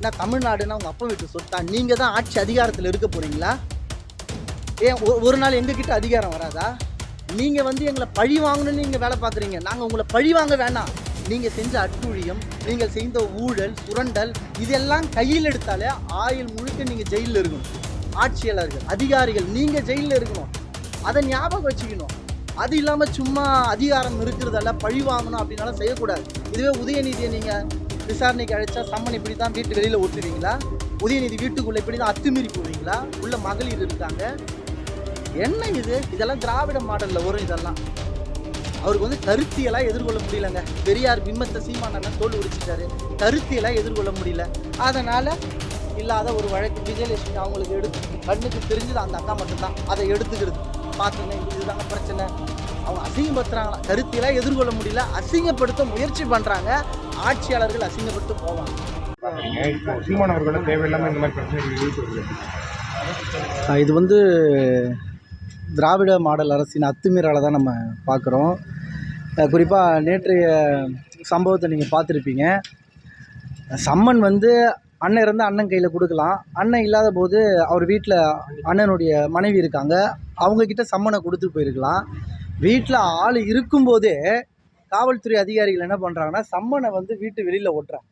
நான் தமிழ்நாடுன்னா உங்க அப்பா வீட்டு சொத்தா நீங்க தான் ஆட்சி அதிகாரத்தில் இருக்க போறீங்களா? ஏன் ஒ- ஒரு நாள் எங்ககிட்ட அதிகாரம் வராதா? நீங்கள் வந்து எங்களை பழி வாங்கணும்னு நீங்க வேலை பார்க்குறீங்க. நாங்க உங்களை பழி வாங்க வேணாம். நீங்கள் செஞ்ச அட்டுழியம் நீங்கள் செய்த ஊழல் சுரண்டல் இதெல்லாம் கையில் எடுத்தாலே ஆயுள் முழுக்க நீங்கள் ஜெயிலில் இருக்கணும். ஆட்சியாளர்கள் அதிகாரிகள் நீங்கள் ஜெயிலில் இருக்கணும். அதை ஞாபகம் வச்சுக்கணும். அது இல்லாமல் சும்மா அதிகாரம் இருக்கிறதால பழி வாங்கணும் அப்படின்னாலும் செய்யக்கூடாது. இதுவே உதயநிதியை நீங்கள் விசாரணைக்கு அழைச்சா சம்மன் இப்படி தான் வீட்டு வெளியில் ஓட்டுவீங்களா உதயநிதி வீட்டுக்குள்ளே இப்படி தான் அத்துமீறி போவீங்களா? உள்ள மகளிர் இருக்காங்க. என்ன இது? இதெல்லாம் திராவிட மாடலில் வரும் இதெல்லாம். அவருக்கு வந்து கருத்தியெல்லாம் எதிர்கொள்ள முடியலங்க. பெரியார் பிம்மத்தை சீமானண்ணன் தோல் உரிச்சிட்டாரு. கருத்தியெல்லாம் எதிர்கொள்ள முடியல. அதனால் இல்லாத ஒரு வழக்கு விஜயலட்சுமி அவங்களுக்கு எடுத்து கண்ணுக்கு தெரிஞ்சது அந்த அக்கா மட்டும்தான். அதை எடுத்துக்கிறது. பார்த்துங்க இதுதாங்க பிரச்சனை. அவங்க அசிங்கப்படுத்துறாங்களா கருத்தியெல்லாம் எதிர்கொள்ள முடியல. அசிங்கப்படுத்த முயற்சி பண்ணுறாங்க ஆட்சியாளர்கள் அசிங்கப்பட்டு போவாங்க. இப்போ சீமான் தேவையில்லாமல் இந்த மாதிரி பிரச்சனைகள் இது வந்து திராவிட மாடல் அரசின் அத்துமீறலை தான் நம்ம பார்க்குறோம். குறிப்பாக நேற்றைய சம்பவத்தை நீங்கள் பார்த்துருப்பீங்க. சம்மன் வந்து அண்ணன் இருந்தால் அண்ணன் கையில் கொடுக்கலாம். அண்ணன் இல்லாத போது அவர் வீட்டில் அண்ணனுடைய மனைவி இருக்காங்க. அவங்கக்கிட்ட சம்மனை கொடுத்துட்டு போயிருக்கலாம். வீட்டில் ஆள் இருக்கும்போதே காவல்துறை அதிகாரிகள் என்ன பண்ணுறாங்கன்னா சம்மனை வந்து வீட்டு வெளியில் ஓட்டுறாங்க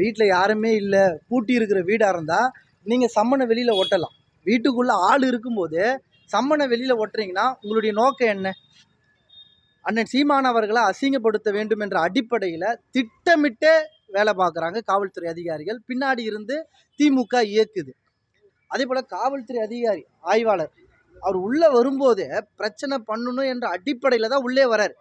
வீட்டில் யாருமே இல்லை. பூட்டி இருக்கிற வீடாக இருந்தால் நீங்கள் சம்மனை வெளியில் ஓட்டலாம் வீட்டுக்குள்ளே ஆள் இருக்கும்போது சம்மனை வெளியில் ஒட்டுறீங்கன்னா உங்களுடைய நோக்கம் என்ன? அண்ணன் சீமானவர்களை அசிங்கப்படுத்த வேண்டும் என்ற அடிப்படையில் திட்டமிட்டே வேலை பார்க்குறாங்க காவல்துறை அதிகாரிகள். பின்னாடி இருந்து திமுக இயக்குது. அதே போல் காவல்துறை அதிகாரி ஆய்வாளர் அவர் உள்ளே வரும்போதே பிரச்சனை பண்ணணும் என்ற அடிப்படையில் தான் உள்ளே வரார்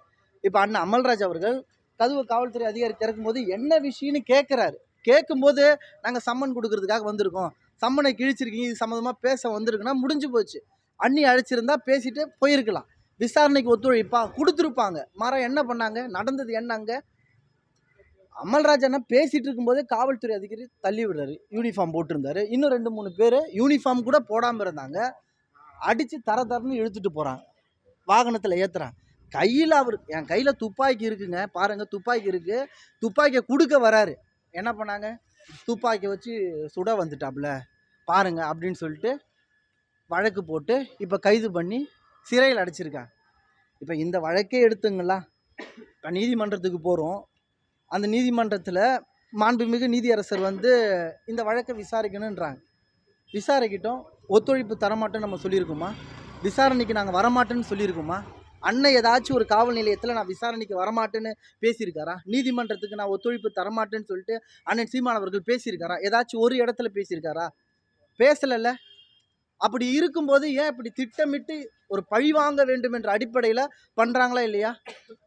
இப்போ அண்ணன் அமல்ராஜ் அவர்கள் கதவு காவல்துறை அதிகாரி திறக்கும்போது என்ன விஷயம்னு கேட்குறாரு கேட்கும்போது நாங்கள் சம்மன் கொடுக்கறதுக்காக வந்திருக்கோம். சம்மனை கிழிச்சிருக்கீங்க இது சம்மந்தமாக பேச வந்திருக்குன்னா முடிஞ்சு போச்சு. அண்ணி அழைச்சிருந்தா பேசிட்டு போயிருக்கலாம். விசாரணைக்கு ஒத்துழைப்பா கொடுத்துருப்பாங்க. மரம் என்ன பண்ணாங்க நடந்தது என்னங்க? அமல்ராஜ் அண்ணா பேசிட்டு இருக்கும்போதே காவல்துறை அதிகாரி தள்ளி விடுறாரு. யூனிஃபார்ம் போட்டிருந்தாரு. இன்னும் ரெண்டு மூணு பேர் யூனிஃபார்ம் கூட போடாமல் இருந்தாங்க. அடித்து தர தரன்னு இழுத்துட்டு போகிறான் வாகனத்தில் ஏற்றுறான் கையில் அவர் என் கையில் துப்பாக்கி இருக்குங்க. பாருங்கள் துப்பாக்கி இருக்குது துப்பாக்கியை கொடுக்க வராரு. என்ன பண்ணாங்க? துப்பாக்கியை வச்சு சுட வந்துட்டாப்புல. பாருங்க அப்படின்னு சொல்லிட்டு வழக்கு போட்டு இப்போ கைது பண்ணி சிறையில் அடைச்சிருக்காங்க. இப்போ இந்த வழக்கே எடுத்துங்களா? இப்போ நீதிமன்றத்துக்கு போகிறோம் அந்த நீதிமன்றத்தில் மாண்புமிகு நீதியரசர் வந்து இந்த வழக்கை விசாரிக்கணுன்றாங்க விசாரிக்கிட்டோம் ஒத்துழைப்பு தரமாட்டோன்னு நம்ம சொல்லியிருக்கோமா? விசாரணைக்கு நாங்கள் வரமாட்டேன்னு சொல்லியிருக்கோமா? அண்ணன் ஏதாச்சும் ஒரு காவல் நிலையத்தில் நான் விசாரணைக்கு வரமாட்டேன்னு பேசியிருக்காரா? நீதிமன்றத்துக்கு நான் ஒத்துழைப்பு தரமாட்டேன்னு சொல்லிட்டு அண்ணன் சீமான் அவர்கள் பேசியிருக்காரா? ஏதாச்சும் ஒரு இடத்துல பேசியிருக்காரா? பேசலைல்ல? அப்படி இருக்கும்போது ஏன் இப்படி திட்டமிட்டு ஒரு பழி வாங்க வேண்டும் என்ற அடிப்படையில் பண்ணுறாங்களா இல்லையா?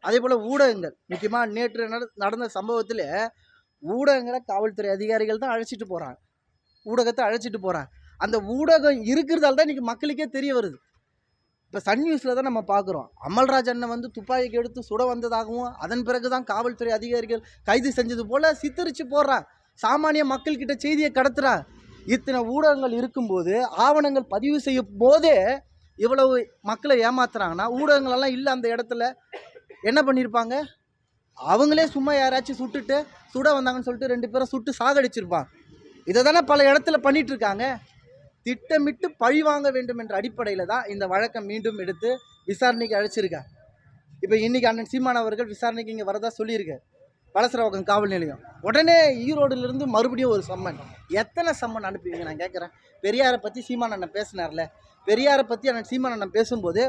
அதே போல் ஊடகங்கள். முக்கியமாக நேற்று நட நடந்த சம்பவத்தில் ஊடகங்களை காவல்துறை அதிகாரிகள் தான் அழைச்சிட்டு போகிறாங்க ஊடகத்தை அழைச்சிட்டு போகிறாங்க அந்த ஊடகம் இருக்கிறதால தான் இன்றைக்கி மக்களுக்கே தெரிய வருது. இப்போ சன் நியூஸில் தான் நம்ம பார்க்குறோம் அமல்ராஜ் அண்ணன் வந்து துப்பாக்கி எடுத்து சுட வந்ததாகவும் அதன் பிறகு தான் காவல்துறை அதிகாரிகள் கைது செஞ்சது போல் சித்தரித்து போடுறான் சாமானிய மக்கள்கிட்ட செய்தியை கடத்துகிறான் இத்தனை ஊடகங்கள் இருக்கும்போது ஆவணங்கள் பதிவு செய்யும் போதே இவ்வளவு மக்களை ஏமாத்துறாங்கன்னா ஊடகங்களெல்லாம் இல்லை அந்த இடத்துல. என்ன பண்ணியிருப்பாங்க அவங்களே சும்மா யாராச்சும் சுட்டுட்டு சுட வந்தாங்கன்னு சொல்லிட்டு ரெண்டு பேரும் சுட்டு சாகடிச்சிருப்பான் இதை தானே பல இடத்துல பண்ணிகிட்ருக்காங்க இருக்காங்க திட்டமிட்டு பழி வாங்க வேண்டும் என்ற அடிப்படையில் தான் இந்த வழக்கை மீண்டும் எடுத்து விசாரணைக்கு அழைச்சிருக்காங்க. இப்போ இன்றைக்கி அண்ணன் சீமான் அவர்கள் விசாரணைக்கு இங்கே வரதா சொல்லியிருக்காரு. வலசரவாக்கம் காவல் நிலையம். உடனே ஈரோடுலேருந்து மறுபடியும் ஒரு சம்மன். எத்தனை சம்மன் அனுப்புவீங்க? நான் கேட்குறேன். பெரியாரை பற்றி சீமான் அண்ணன் பேசினார்ல. பெரியாரை பற்றி அண்ணன் சீமான் அண்ணன் பேசும்போது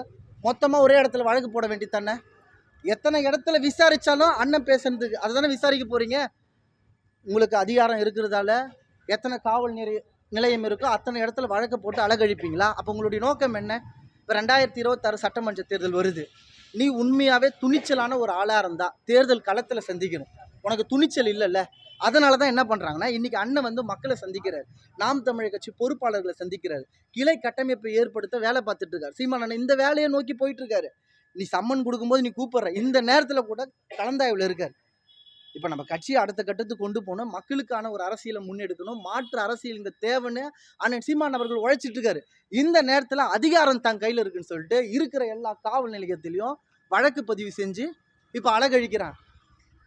மொத்தமாக ஒரே இடத்துல வழக்கு போட வேண்டியது தானே? எத்தனை இடத்துல விசாரித்தாலும் அண்ணன் பேசுனதுக்கு அதை தானே விசாரிக்க போகிறீங்க உங்களுக்கு அதிகாரம் இருக்கிறதால எத்தனை காவல் நிலைய நிலையம் இருக்கோ அத்தனை இடத்துல வழக்கு போட்டு அழகழிப்பீங்களா? அப்போ உங்களுடைய நோக்கம் என்ன? இப்போ ரெண்டாயிரத்தி இருபத்தாறு சட்டமன்ற தேர்தல் வருது. நீ உண்மையாகவே துணிச்சலான ஒரு ஆளாக இருந்தா தேர்தல் களத்தில் சந்திக்கணும். உனக்கு துணிச்சல் இல்லைல்ல? அதனால தான் என்ன பண்ணுறாங்கன்னா இன்றைக்கி அண்ணன் வந்து மக்களை சந்திக்கிறார். நாம் தமிழர் கட்சி பொறுப்பாளர்களை சந்திக்கிறார். கிளை கட்டமைப்பை ஏற்படுத்த வேலை பார்த்துட்டு இருக்காரு. சீமான் அண்ணன் இந்த வேலையை நோக்கி போயிட்டு இருக்காரு. நீ சம்மன் கொடுக்கும்போது நீ கூப்பிடுற. இந்த நேரத்தில் கூட கலந்தாய்வில் இருக்கார். இப்போ நம்ம கட்சியை அடுத்த கட்டத்துக்கு கொண்டு போகணும். மக்களுக்கான ஒரு அரசியலை முன்னெடுக்கணும். மாற்று அரசியல் இங்கே தேவைன்னு அண்ணன் சீமான் அவர்கள் உழைச்சிட்டு இருக்காரு. இந்த நேரத்தில் அதிகாரம் தன் கையில் இருக்குன்னு சொல்லிட்டு இருக்கிற எல்லா காவல் நிலையத்திலையும் வழக்கு பதிவு செஞ்சு இப்போ அழகழிக்கிறான்.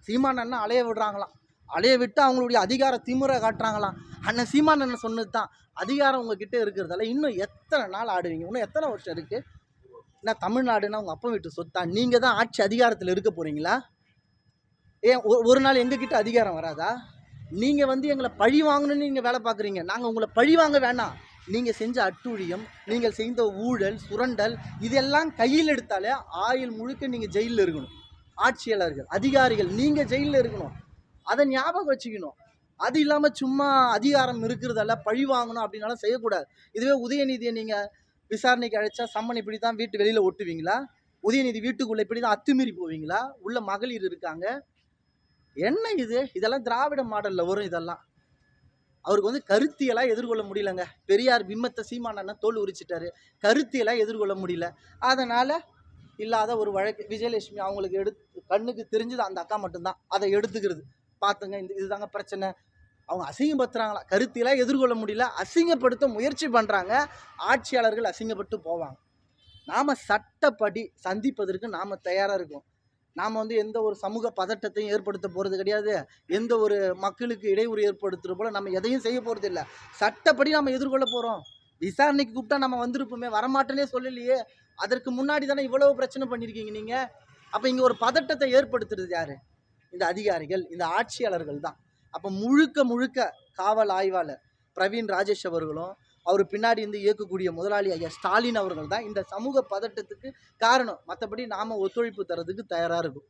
சீமான் அண்ணன் அலைய விடுறாங்களாம். அலைய விட்டு அவங்களுடைய அதிகார திமுறை காட்டுறாங்களாம். அண்ணன் சீமான் அண்ணன் சொன்னது தான் அதிகாரம் உங்ககிட்ட இருக்கிறதால இன்னும் எத்தனை நாள் ஆடுவீங்க? இன்னும் எத்தனை வருஷம் இருக்குது என்ன தமிழ்நாடுன்னா உங்கள் அப்பா வீட்டு சொத்தா? நீங்கள் தான் ஆட்சி அதிகாரத்தில் இருக்க போகிறீங்களா ஏன் ஒரு- ஒரு நாள் எங்ககிட்ட அதிகாரம் வராதா? நீங்கள் வந்து எங்களை பழி வாங்கணும்னு நீங்கள் வேலை பார்க்குறீங்க. நாங்கள் உங்களை பழி வாங்க வேணாம். நீங்கள் செஞ்ச அட்டூழியம் நீங்கள் செய்த ஊழல் சுரண்டல் இதெல்லாம் கையில் எடுத்தாலே ஆயுள் முழுக்க நீங்கள் ஜெயிலில் இருக்கணும். ஆட்சியாளர்கள் அதிகாரிகள் நீங்கள் ஜெயிலில் இருக்கணும். அதை ஞாபகம் வச்சுக்கணும். அது இல்லாமல் சும்மா அதிகாரம் இருக்கிறதால பழி வாங்கணும் அப்படின்னாலும் செய்யக்கூடாது. இதுவே உதயநிதியை நீங்கள் விசாரணைக்கு அழைச்சா சம்மன் இப்படி தான் வீட்டு வெளியில் ஒட்டுவீங்களா? உதயநிதி வீட்டுக்குள்ளே இப்படி தான் அத்துமீறி போவீங்களா? உள்ள மகளிர் இருக்காங்க. என்ன இது? இதெல்லாம் திராவிட மாடலில் வரும் இதெல்லாம். அவருக்கு வந்து கருத்தியெல்லாம் எதிர்கொள்ள முடியலங்க. பெரியார் பிம்மத்தை சீமானண்ணா தோல் உரிச்சிட்டாரு. கருத்தியெல்லாம் எதிர்கொள்ள முடியல. அதனால் இல்லாத ஒரு வழக்கு விஜயலட்சுமி அவங்களுக்கு எடுத்து கண்ணுக்கு தெரிஞ்சது அந்த அக்கா மட்டும்தான். அதை எடுத்துக்கிறது. பார்த்துங்க இந்த இதுதாங்க பிரச்சனை. அவங்க அசிங்கப்படுத்துகிறாங்களா கருத்தியெல்லாம் எதிர்கொள்ள முடியல. அசிங்கப்படுத்த முயற்சி பண்ணுறாங்க ஆட்சியாளர்கள் அசிங்கப்பட்டு போவாங்க. நாம் சட்டப்படி சந்திப்பதற்கு நாம் தயாராக இருக்கோம் நாம் வந்து எந்த ஒரு சமூக பதட்டத்தையும் ஏற்படுத்த போகிறது கிடையாது. எந்த ஒரு மக்களுக்கு இடையூறு ஏற்படுத்துகிற போல் நம்ம எதையும் செய்ய போகிறது இல்லை. சட்டப்படி நம்ம எதிர்கொள்ள போகிறோம் விசாரணைக்கு கூப்பிட்டா நம்ம வந்திருப்போமே. வரமாட்டேனே சொல்லலையே. அதற்கு முன்னாடி தானே இவ்வளவு பிரச்சனை பண்ணியிருக்கீங்க நீங்கள் அப்போ இங்கே ஒரு பதட்டத்தை ஏற்படுத்துறது யார்? இந்த அதிகாரிகள் இந்த ஆட்சியாளர்கள் தான். அப்போ முழுக்க முழுக்க காவல் ஆய்வாளர் பிரவீன் ராஜேஷ் அவர்களும் அவர் பின்னாடி இருந்து இயக்கக்கூடிய முதலாளி ஐயா ஸ்டாலின் அவர்கள் தான் இந்த சமூக பதட்டத்துக்கு காரணம். மற்றபடி நாம் ஒத்துழைப்பு தரதுக்கு தயாராக இருக்கும்.